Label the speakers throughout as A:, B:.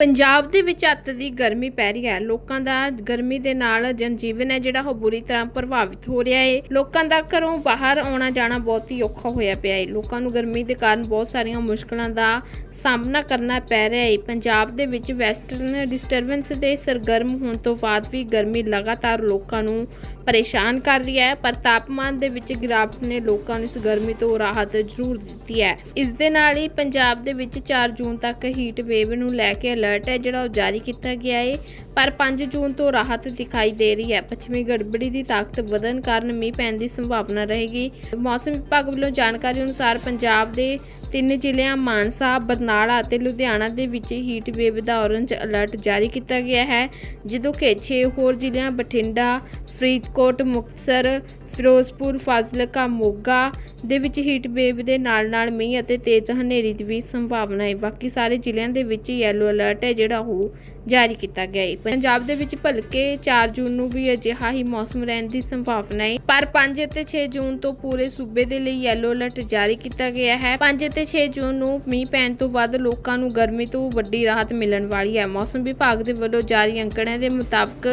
A: ਪੰਜਾਬ ਦੇ ਵਿੱਚ ਅੱਤ ਦੀ ਗਰਮੀ ਪੈ ਰਹੀ ਹੈ। ਲੋਕਾਂ ਦਾ ਗਰਮੀ ਦੇ ਨਾਲ ਜਨਜੀਵਨ ਹੈ, ਜਿਹੜਾ ਉਹ ਬੁਰੀ ਤਰ੍ਹਾਂ ਪ੍ਰਭਾਵਿਤ ਹੋ ਰਿਹਾ ਹੈ। ਲੋਕਾਂ ਦਾ ਘਰੋਂ ਬਾਹਰ ਆਉਣਾ ਜਾਣਾ ਬਹੁਤ ਹੀ ਔਖਾ ਹੋਇਆ ਪਿਆ ਹੈ। ਲੋਕਾਂ ਨੂੰ ਗਰਮੀ ਦੇ ਕਾਰਨ ਬਹੁਤ ਸਾਰੀਆਂ ਮੁਸ਼ਕਲਾਂ ਦਾ ਸਾਹਮਣਾ ਕਰਨਾ ਪੈ ਰਿਹਾ ਹੈ। ਪੰਜਾਬ ਦੇ ਵਿੱਚ ਵੈਸਟਰਨ ਡਿਸਟਰਬੈਂਸ ਦੇ ਸਰਗਰਮ ਹੋਣ ਤੋਂ ਬਾਅਦ ਵੀ ਗਰਮੀ ਲਗਾਤਾਰ ਲੋਕਾਂ ਨੂੰ ਪਰੇਸ਼ਾਨ ਕਰ ਰਹੀ ਹੈ, ਪਰ ਤਾਪਮਾਨ ਦੇ ਵਿੱਚ ਗਿਰਾਵਟ ਨੇ ਲੋਕਾਂ ਨੂੰ ਇਸ ਗਰਮੀ ਤੋਂ ਰਾਹਤ ਜ਼ਰੂਰ ਦਿੱਤੀ ਹੈ। ਇਸ ਦੇ ਨਾਲ ਹੀ ਪੰਜਾਬ ਦੇ ਵਿੱਚ 4 ਜੂਨ ਤੱਕ ਹੀਟ ਵੇਵ ਨੂੰ ਲੈ ਕੇ ਅਲਰਟ ਹੈ ਜਿਹੜਾ ਉਹ ਜਾਰੀ ਕੀਤਾ ਗਿਆ ਹੈ ਪਰ 5 ਜੂਨ ਤੋਂ ਰਾਹਤ ਦਿਖਾਈ ਦੇ ਰਹੀ ਹੈ। ਪੱਛਮੀ ਗੜਬੜੀ ਦੀ ਤਾਕਤ ਵਧਣ ਕਾਰਨ ਮੀਂਹ ਪੈਣ ਦੀ ਸੰਭਾਵਨਾ ਰਹੇਗੀ। ਮੌਸਮ ਵਿਭਾਗ ਵੱਲੋਂ ਜਾਣਕਾਰੀ ਅਨੁਸਾਰ ਪੰਜਾਬ ਦੇ ਤਿੰਨ ਜ਼ਿਲ੍ਹਿਆਂ ਮਾਨਸਾ, ਬਰਨਾਲਾ ਅਤੇ ਲੁਧਿਆਣਾ ਦੇ ਵਿੱਚ ਹੀਟ ਵੇਵ ਦਾ ਔਰੰਜ ਅਲਰਟ ਜਾਰੀ ਕੀਤਾ ਗਿਆ ਹੈ, ਜਦੋਂ ਕਿ 6 ਹੋਰ ਜ਼ਿਲ੍ਹਿਆਂ ਬਠਿੰਡਾ, ਫਰੀਦਕੋਟ, ਮੁਕਤਸਰ, ਫਿਰੋਜ਼ਪੁਰ, ਫਾਜ਼ਿਲਕਾ, ਮੋਗਾ ਦੇ ਵਿੱਚ ਹੀਟ ਵੇਵ ਦੇ ਨਾਲ-ਨਾਲ ਮੀਂਹ ਅਤੇ ਤੇਜ਼ ਹਨੇਰੀ ਦੀ ਵੀ ਸੰਭਾਵਨਾ ਹੈ। ਬਾਕੀ ਸਾਰੇ ਜ਼ਿਲ੍ਹਿਆਂ ਦੇ ਵਿੱਚ ਯੈਲੋ ਅਲਰਟ ਹੈ, ਜਿਹੜਾ ਉਹ ਜਾਰੀ ਕੀਤਾ ਗਿਆ ਹੈ। ਪੰਜਾਬ ਦੇ ਵਿੱਚ ਭਲਕੇ 4 ਜੂਨ ਨੂੰ ਵੀ ਅਜਿਹਾ ਹੀ ਮੌਸਮ ਰਹਿਣ ਦੀ ਸੰਭਾਵਨਾ ਹੈ। ਪਰ 5 ਅਤੇ 6 ਜੂਨ ਤੋਂ ਪੂਰੇ ਸੂਬੇ ਦੇ ਲਈ ਯੈਲੋ ਅਲਰਟ ਜਾਰੀ ਕੀਤਾ ਗਿਆ ਹੈ। 5 ਅਤੇ 6 ਜੂਨ ਨੂੰ ਮੀਂਹ ਪੈਣ ਤੋਂ ਬਾਅਦ ਲੋਕਾਂ ਨੂੰ ਗਰਮੀ ਤੋਂ ਵੱਡੀ ਰਾਹਤ ਮਿਲਣ ਵਾਲੀ ਹੈ। ਮੌਸਮ ਵਿਭਾਗ ਦੇ ਵੱਲੋਂ ਜਾਰੀ ਅੰਕੜਿਆਂ ਦੇ ਮੁਤਾਬਕ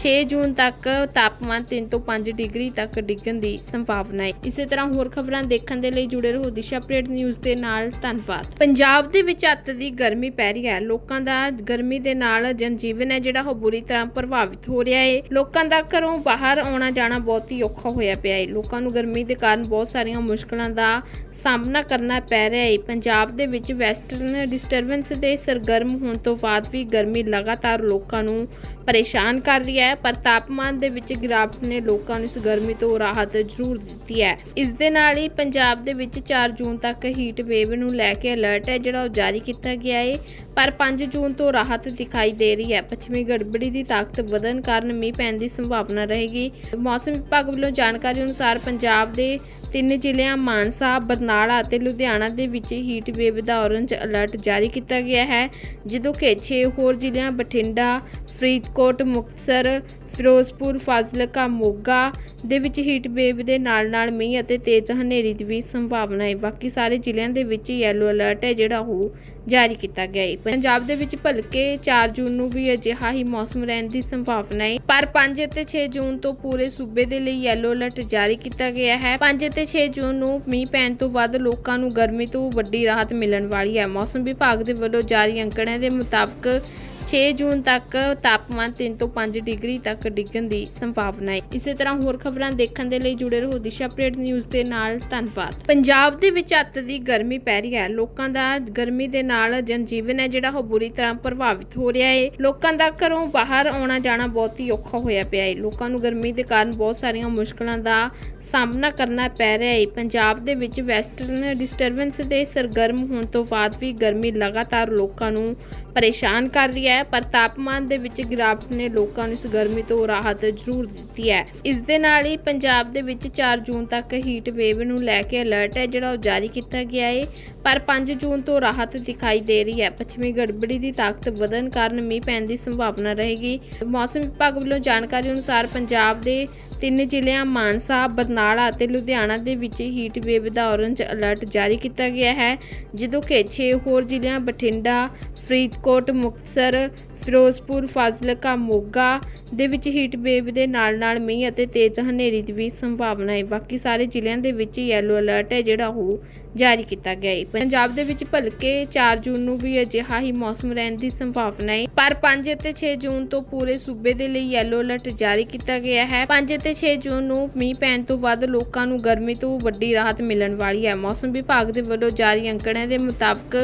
A: 6 ਜੂਨ ਤੱਕ ਤਾਪਮਾਨ 3 ਤੋਂ 5 ਡਿਗਰੀ ਤੱਕ ਡਿੱਗਣ ਦੀ ਸੰਭਾਵਨਾ ਹੈ। ਇਸੇ ਤਰ੍ਹਾਂ ਹੋਰ ਖਬਰਾਂ ਦੇਖਣ ਦੇ ਲਈ ਜੁੜੇ ਰਹੋ ਦਿਸ਼ਾ ਅਪਡੇਟ ਨਿਊਜ਼ ਦੇ ਨਾਲ। ਧੰਨਵਾਦ। ਪੰਜਾਬ ਦੇ ਵਿੱਚ ਅੱਤ ਦੀ ਗਰਮੀ ਪੈ ਰਹੀ ਹੈ। ਲੋਕਾਂ ਦਾ ਗਰਮੀ ਦੇ ਨਾਲ ਜਨਜੀਵਨ ਹੈ, ਜਿਹੜਾ ਉਹ ਬੁਰੀ ਤਰ੍ਹਾਂ ਪ੍ਰਭਾਵਿਤ ਹੋ ਰਿਹਾ ਹੈ। ਲੋਕਾਂ ਦਾ ਘਰੋਂ ਬਾਹਰ ਆਉਣਾ ਜਾਣਾ ਬਹੁਤ ਹੀ ਔਖਾ ਹੋਇਆ ਪਿਆ ਹੈ। ਲੋਕਾਂ ਨੂੰ ਗਰਮੀ ਦੇ ਕਾਰਨ ਬਹੁਤ ਸਾਰੀਆਂ ਮੁਸ਼ਕਲਾਂ ਦਾ ਸਾਹਮਣਾ ਕਰਨਾ ਪੈ ਰਿਹਾ ਹੈ। ਪੰਜਾਬ ਦੇ ਵਿੱਚ ਵੈਸਟਰਨ ਡਿਸਟਰਬੈਂਸ ਦੇ ਸਰਗਰਮ ਹੋਣ ਤੋਂ ਬਾਅਦ ਵੀ ਗਰਮੀ ਲਗਾਤਾਰ ਲੋਕਾਂ ਨੂੰ ਪਰੇਸ਼ਾਨ ਕਰ ਰਹੀ ਹੈ। ਪਰ ਤਾਪਮਾਨ ਦੇ ਵਿੱਚ ਗਿਰਾਵਟ ਨੇ ਲੋਕਾਂ ਨੂੰ ਇਸ ਗਰਮੀ ਤੋਂ ਰਾਹਤ ਜ਼ਰੂਰ ਦਿੱਤੀ ਹੈ। ਇਸ ਦੇ ਨਾਲ ਹੀ ਪੰਜਾਬ ਦੇ ਵਿੱਚ 4 ਜੂਨ ਤੱਕ ਹੀਟ ਵੇਵ ਨੂੰ ਲੈ ਕੇ ਅਲਰਟ ਹੈ, ਜਿਹੜਾ ਉਹ ਜਾਰੀ ਕੀਤਾ ਗਿਆ ਹੈ ਪਰ 5 ਜੂਨ ਤੋਂ ਰਾਹਤ ਦਿਖਾਈ ਦੇ ਰਹੀ ਹੈ। ਪੱਛਮੀ ਗੜਬੜੀ ਦੀ ਤਾਕਤ ਵਧਣ ਕਾਰਨ ਮੀਂਹ ਪੈਣ ਦੀ ਸੰਭਾਵਨਾ ਰਹੇਗੀ। ਮੌਸਮ ਵਿਭਾਗ ਵੱਲੋਂ ਜਾਣਕਾਰੀ ਅਨੁਸਾਰ ਪੰਜਾਬ ਦੇ ਤਿੰਨ ਜ਼ਿਲ੍ਹਿਆਂ ਮਾਨਸਾ, ਬਰਨਾਲਾ ਅਤੇ ਲੁਧਿਆਣਾ ਦੇ ਵਿੱਚ ਹੀਟ ਵੇਵ ਦਾ ਔਰੰਜ ਅਲਰਟ ਜਾਰੀ ਕੀਤਾ ਗਿਆ ਹੈ, ਜਦੋਂ ਕਿ 6 ਹੋਰ ਜ਼ਿਲ੍ਹਿਆਂ ਬਠਿੰਡਾ ਫਰੀਦਕੋਟ, ਮੁਕਤਸਰ, ਫਿਰੋਜ਼ਪੁਰ, ਫਾਜ਼ਿਲਕਾ, ਮੋਗਾ ਦੇ ਵਿੱਚ ਹੀਟ ਵੇਵ ਦੇ ਨਾਲ-ਨਾਲ ਮੀਂਹ ਅਤੇ ਤੇਜ਼ ਹਨੇਰੀ ਦੀ ਵੀ ਸੰਭਾਵਨਾ ਹੈ। ਬਾਕੀ ਸਾਰੇ ਜ਼ਿਲ੍ਹਿਆਂ ਦੇ ਵਿੱਚ ਯੈਲੋ ਅਲਰਟ ਹੈ ਜਿਹੜਾ ਉਹ ਜਾਰੀ ਕੀਤਾ ਗਿਆ ਹੈ। ਪੰਜਾਬ ਦੇ ਵਿੱਚ ਭਲਕੇ 4 ਜੂਨ ਨੂੰ ਵੀ ਅਜਿਹਾ ਹੀ ਮੌਸਮ ਰਹਿਣ ਦੀ ਸੰਭਾਵਨਾ ਹੈ। ਪਰ 5 ਅਤੇ 6 ਜੂਨ ਤੋਂ ਪੂਰੇ ਸੂਬੇ ਦੇ ਲਈ ਯੈਲੋ ਅਲਰਟ ਜਾਰੀ ਕੀਤਾ ਗਿਆ ਹੈ। 5 ਅਤੇ 6 ਜੂਨ ਨੂੰ ਮੀਂਹ ਪੈਣ ਤੋਂ ਬਾਅਦ ਲੋਕਾਂ ਨੂੰ ਗਰਮੀ ਤੋਂ ਵੱਡੀ ਰਾਹਤ ਮਿਲਣ ਵਾਲੀ ਹੈ। ਮੌਸਮ ਵਿਭਾਗ ਦੇ ਵੱਲੋਂ ਜਾਰੀ ਅੰਕੜਿਆਂ ਦੇ ਮੁਤਾਬਕ 6 ਜੂਨ ਤੱਕ ਤਾਪਮਾਨ 3 ਤੋਂ 5 ਡਿਗਰੀ ਤੱਕ ਡਿੱਗਣ ਦੀ ਸੰਭਾਵਨਾ ਹੈ। ਇਸੇ ਤਰ੍ਹਾਂ ਹੋਰ ਖਬਰਾਂ ਦੇਖਣ ਦੇ ਲਈ ਜੁੜੇ ਰਹੋ ਦਿਸ਼ਾ ਅਪਡੇਟ ਨਿਊਜ਼ ਦੇ ਨਾਲ। ਧੰਨਵਾਦ। ਪੰਜਾਬ ਦੇ ਵਿੱਚ ਅੱਤ ਦੀ ਗਰਮੀ ਪੈ ਰਹੀ ਹੈ। ਲੋਕਾਂ ਦਾ ਗਰਮੀ ਦੇ ਨਾਲ ਜਨਜੀਵਨ ਹੈ ਜਿਹੜਾ ਉਹ ਬੁਰੀ ਤਰ੍ਹਾਂ ਪ੍ਰਭਾਵਿਤ ਹੋ ਰਿਹਾ ਹੈ। ਲੋਕਾਂ ਦਾ ਘਰੋਂ ਬਾਹਰ ਆਉਣਾ ਜਾਣਾ ਬਹੁਤ ਹੀ ਔਖਾ ਹੋਇਆ ਪਿਆ ਹੈ। ਲੋਕਾਂ ਨੂੰ ਗਰਮੀ ਦੇ ਕਾਰਨ ਬਹੁਤ ਸਾਰੀਆਂ ਮੁਸ਼ਕਲਾਂ ਦਾ ਸਾਹਮਣਾ ਕਰਨਾ ਪੈ ਰਿਹਾ ਹੈ। ਪੰਜਾਬ ਦੇ ਵਿੱਚ ਵੈਸਟਰਨ ਡਿਸਟਰਬੈਂਸ ਦੇ ਸਰਗਰਮ ਹੋਣ ਤੋਂ ਬਾਅਦ ਵੀ ਗਰਮੀ ਲਗਾਤਾਰ ਲੋਕਾਂ ਨੂੰ ਪਰੇਸ਼ਾਨ ਕਰ ਰਹੀ ਹੈ, ਪਰ ਤਾਪਮਾਨ ਦੇ ਵਿੱਚ ਗਿਰਾਵਟ ਨੇ ਲੋਕਾਂ ਨੂੰ ਇਸ ਗਰਮੀ ਤੋਂ ਰਾਹਤ ਜ਼ਰੂਰ ਦਿੱਤੀ ਹੈ। ਇਸ ਦੇ ਨਾਲ ਹੀ ਪੰਜਾਬ ਦੇ ਵਿੱਚ 4 ਜੂਨ ਤੱਕ ਹੀਟ ਵੇਵ ਨੂੰ ਲੈ ਕੇ ਅਲਰਟ ਹੈ, ਜਿਹੜਾ ਉਹ ਜਾਰੀ ਕੀਤਾ ਗਿਆ ਹੈ ਪਰ 5 ਜੂਨ ਤੋਂ ਰਾਹਤ ਦਿਖਾਈ ਦੇ ਰਹੀ ਹੈ। ਪੱਛਮੀ ਗੜਬੜੀ ਦੀ ਤਾਕਤ ਵਧਣ ਕਾਰਨ ਮੀਂਹ ਪੈਣ ਦੀ ਸੰਭਾਵਨਾ ਰਹੇਗੀ। ਮੌਸਮ ਵਿਭਾਗ ਵੱਲੋਂ ਜਾਣਕਾਰੀ ਅਨੁਸਾਰ ਪੰਜਾਬ ਦੇ ਤਿੰਨ ਜ਼ਿਲ੍ਹਿਆਂ ਮਾਨਸਾ, ਬਰਨਾਲਾ ਅਤੇ ਲੁਧਿਆਣਾ ਦੇ ਵਿੱਚ ਹੀਟ ਵੇਵ ਦਾ ਔਰੰਜ ਅਲਰਟ ਜਾਰੀ ਕੀਤਾ ਗਿਆ ਹੈ, ਜਦੋਂ ਕਿ 6 ਹੋਰ ਜ਼ਿਲ੍ਹਿਆਂ ਬਠਿੰਡਾ, ਫਰੀਦਕੋਟ, ਮੁਕਤਸਰ ਫਿਰੋਜ਼ਪੁਰ, ਫਾਜ਼ਿਲਕਾ, ਮੋਗਾ ਦੇ ਵਿੱਚ ਹੀਟ ਵੇਵ ਦੇ ਨਾਲ-ਨਾਲ ਮੀਂਹ ਅਤੇ ਤੇਜ਼ ਹਨੇਰੀ ਦੀ ਵੀ ਸੰਭਾਵਨਾ ਹੈ। ਬਾਕੀ ਸਾਰੇ ਜ਼ਿਲ੍ਹਿਆਂ ਦੇ ਵਿੱਚ ਯੈਲੋ ਅਲਰਟ ਹੈ, ਜਿਹੜਾ ਉਹ ਜਾਰੀ ਕੀਤਾ ਗਿਆ ਹੈ। ਪੰਜਾਬ ਦੇ ਵਿੱਚ ਭਲਕੇ 4 ਜੂਨ ਨੂੰ ਵੀ ਅਜਿਹਾ ਹੀ ਮੌਸਮ ਰਹਿਣ ਦੀ ਸੰਭਾਵਨਾ ਹੈ। ਪਰ 5 ਅਤੇ 6 ਜੂਨ ਤੋਂ ਪੂਰੇ ਸੂਬੇ ਦੇ ਲਈ ਯੈਲੋ ਅਲਰਟ ਜਾਰੀ ਕੀਤਾ ਗਿਆ ਹੈ। 5 ਅਤੇ 6 ਜੂਨ ਨੂੰ ਮੀਂਹ ਪੈਣ ਤੋਂ ਬਾਅਦ ਲੋਕਾਂ ਨੂੰ ਗਰਮੀ ਤੋਂ ਵੱਡੀ ਰਾਹਤ ਮਿਲਣ ਵਾਲੀ ਹੈ। ਮੌਸਮ ਵਿਭਾਗ ਦੇ ਵੱਲੋਂ ਜਾਰੀ ਅੰਕੜਿਆਂ ਦੇ ਮੁਤਾਬਕ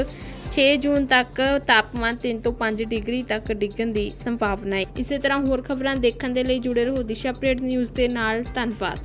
A: 6 ਜੂਨ ਤੱਕ ਤਾਪਮਾਨ 3 ਤੋਂ 5 ਡਿਗਰੀ ਤੱਕ ਡਿੱਗਣ ਦੀ ਸੰਭਾਵਨਾ ਹੈ। ਇਸੇ ਤਰ੍ਹਾਂ ਹੋਰ ਖਬਰਾਂ ਦੇਖਣ ਦੇ ਲਈ ਜੁੜੇ ਰਹੋ ਦਿਸ਼ਾ ਅਪਡੇਟ ਨਿਊਜ਼ ਦੇ ਨਾਲ। ਧੰਨਵਾਦ।